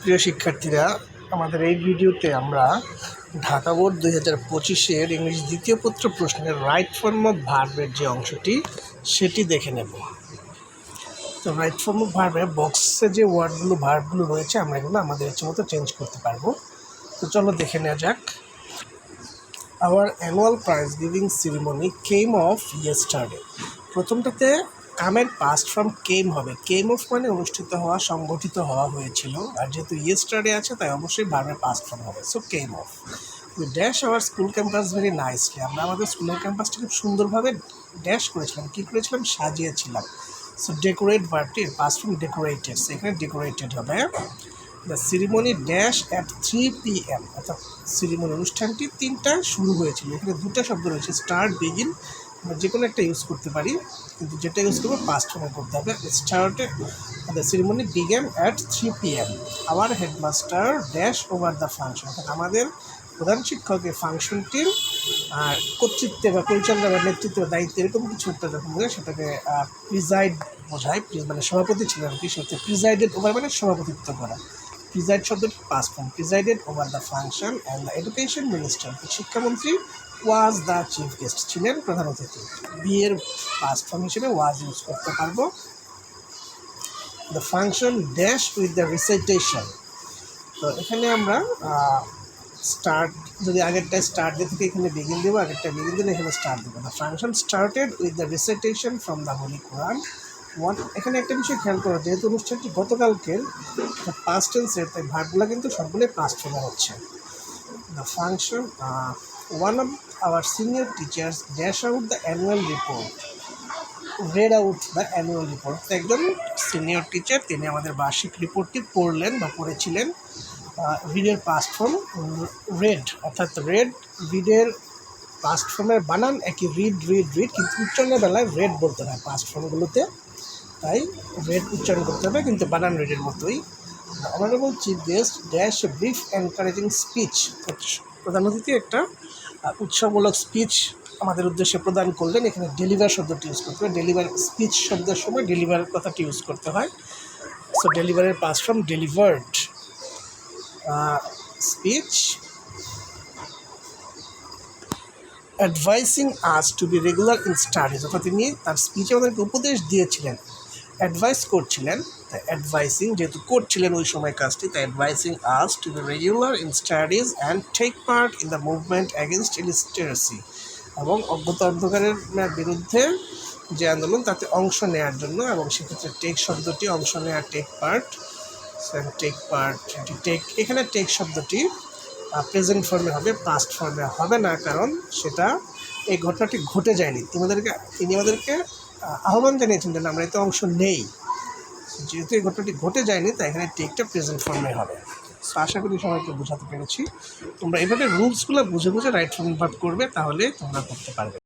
প্রিয় শিক্ষার্থীরা, আমাদের এই ভিডিওতে আমরা ঢাকা বোর্ড দুই হাজার পঁচিশের ইংলিশ দ্বিতীয় পত্র প্রশ্নের রাইট ফর্ম অফ ভার্বের যে অংশটি, সেটি দেখে নেব। তো রাইট ফর্ম অফ ভার্বে বক্সে যে ওয়ার্ডগুলো ভার্বগুলো রয়েছে, আমরা এগুলো আমাদের ইচ্ছে মতো চেঞ্জ করতে পারব। তো চলো দেখে নেওয়া যাক। Our annual prize giving ceremony came off yesterday প্রথমটাতে কামের পাস্ট ফ্রম কেম হবে। কেম অফ মানে অনুষ্ঠিত হওয়া, সংগঠিত হওয়া হয়েছিল। আর যেহেতু ইয়েস্টারডে আছে, তাই অবশ্যই ভার্বের পাস্ট ফর্ম হবে। So came off we dash our school campus very nicely আমরা আমাদের স্কুলের ক্যাম্পাসটা খুব সুন্দরভাবে ড্যাশ করেছিলাম। কী করেছিলাম? সাজিয়েছিলাম। সো ডেকোরেট ভার্বটির পাস্ট ফর্ম ডেকোরেটেড সেখানে ডেকোরেটেড হবে। The ceremony dash at three P M অর্থাৎ সিরিমনি অনুষ্ঠানটি তিনটায় শুরু হয়েছিল। এখানে দুটা শব্দ রয়েছে। স্টার্ট বিগিন যে কোনো একটা ইউজ করতে পারি, কিন্তু যেটা ইউজ করব পাস্ট ফর্মে করতে হবে। স্টার্টে the ceremony began at three P M our headmaster dash over the function অর্থাৎ আমাদের প্রধান শিক্ষকের ফাংশনটির কর্তৃত্বে বা পরিচালনা বা নেতৃত্ব বা দায়িত্ব এরকম কিছু একটা যখন বোঝায়, সেটাকে প্রিজাইড বোঝায়। মানে সভাপতি ছিলেন আর কি সত্যি প্রিজাইডেড ওভার মানে সভাপতিত্ব করা। প্রিজাইড শব্দটি past form presided over the function and the education minister শিক্ষামন্ত্রী ওয়াজ দ্য চিফ গেস্ট ছিলেন প্রধান অতিথি। বিয়ের পাস ফর্ম হিসেবে ওয়াজ ইউজ করতে পারব। The function dash with the recitation তো এখানে আমরা স্টার্ট যদি আগেরটা স্টার্ট দিয়ে থেকে এখানে বিগিন দেবো আগেরটা বিগিন দিলে এখানে স্টার্ট দেবো। The function started with the recitation from the holy Quran one এখানে একটা বিষয় খেয়াল করো, যেহেতু অনুষ্ঠানটি গতকালকের পাস্ট টেন্সের তাই ভাগগুলো কিন্তু সবগুলোই পাস্ট ফর্মে হচ্ছে। The function one of our senior teachers dash out the annual report read out the annual report একজন সিনিয়র টিচার তিনি আমাদের বার্ষিক রিপোর্টটি পড়লেন বা পড়েছিলেন রিডের পাস্ট ফর্ম রেড অর্থাৎ রেড রিডের পাস্ট ফর্মের বানান, একই রিড রিড রিড কিন্তু উচ্চারণের বেলায় রেড বলতে হয় পাস্ট ফর্মগুলোতে তাই রেড উচ্চারণ করতে হবে, কিন্তু বানান রেডের মতোই। Honourable chief guest dash brief encouraging speech প্রধান অতিথি একটা আহ, উৎসাহমূলক স্পিচ আমাদের উদ্দেশ্যে প্রদান করলেন। এখানে ডেলিভার শব্দটি ইউজ করতে হবে। ডেলিভার স্পিচ শব্দের সময় ডেলিভার কথাটি ইউজ করতে হয়। So ডেলিভারের past form delivered speech advising us to be regular in studies অর্থাৎ তিনি তার স্পিচে আমাদেরকে উপদেশ দিয়েছিলেন। অ্যাডভাইস করছিলেন, তাই অ্যাডভাইসিং যেহেতু করছিলেন ওই সময় কাজটি, তাই advising us to be regular in studies and take part in the movement against illiteracy এবং অজ্ঞতা অন্ধকারের বিরুদ্ধে যে আন্দোলন, তাতে অংশ নেওয়ার জন্য এবং সেক্ষেত্রে টেক শব্দটি অংশ নেওয়ার take part take part take এখানে টেক শব্দটি প্রেজেন্ট ফর্মে হবে পাস্ট ফর্মে হবে না, কারণ সেটা এই ঘটনাটি ঘটে যায়নি। তোমাদেরকে তিনি আমাদেরকে আহ্বান জানিয়েছেন যে আমরা এতে অংশ নেই। যেহেতু এই ঘটনাটি ঘটে যায়নি, তাই এখানে টেকটা প্রেজেন্ট ফর্মে হবে। সো আশা করি সবাইকে বোঝাতে পেরেছি। তোমরা এভাবে রুলসগুলো বুঝে বুঝে রাইট ফর্ম করবে, তাহলে তোমরা করতে পারবে।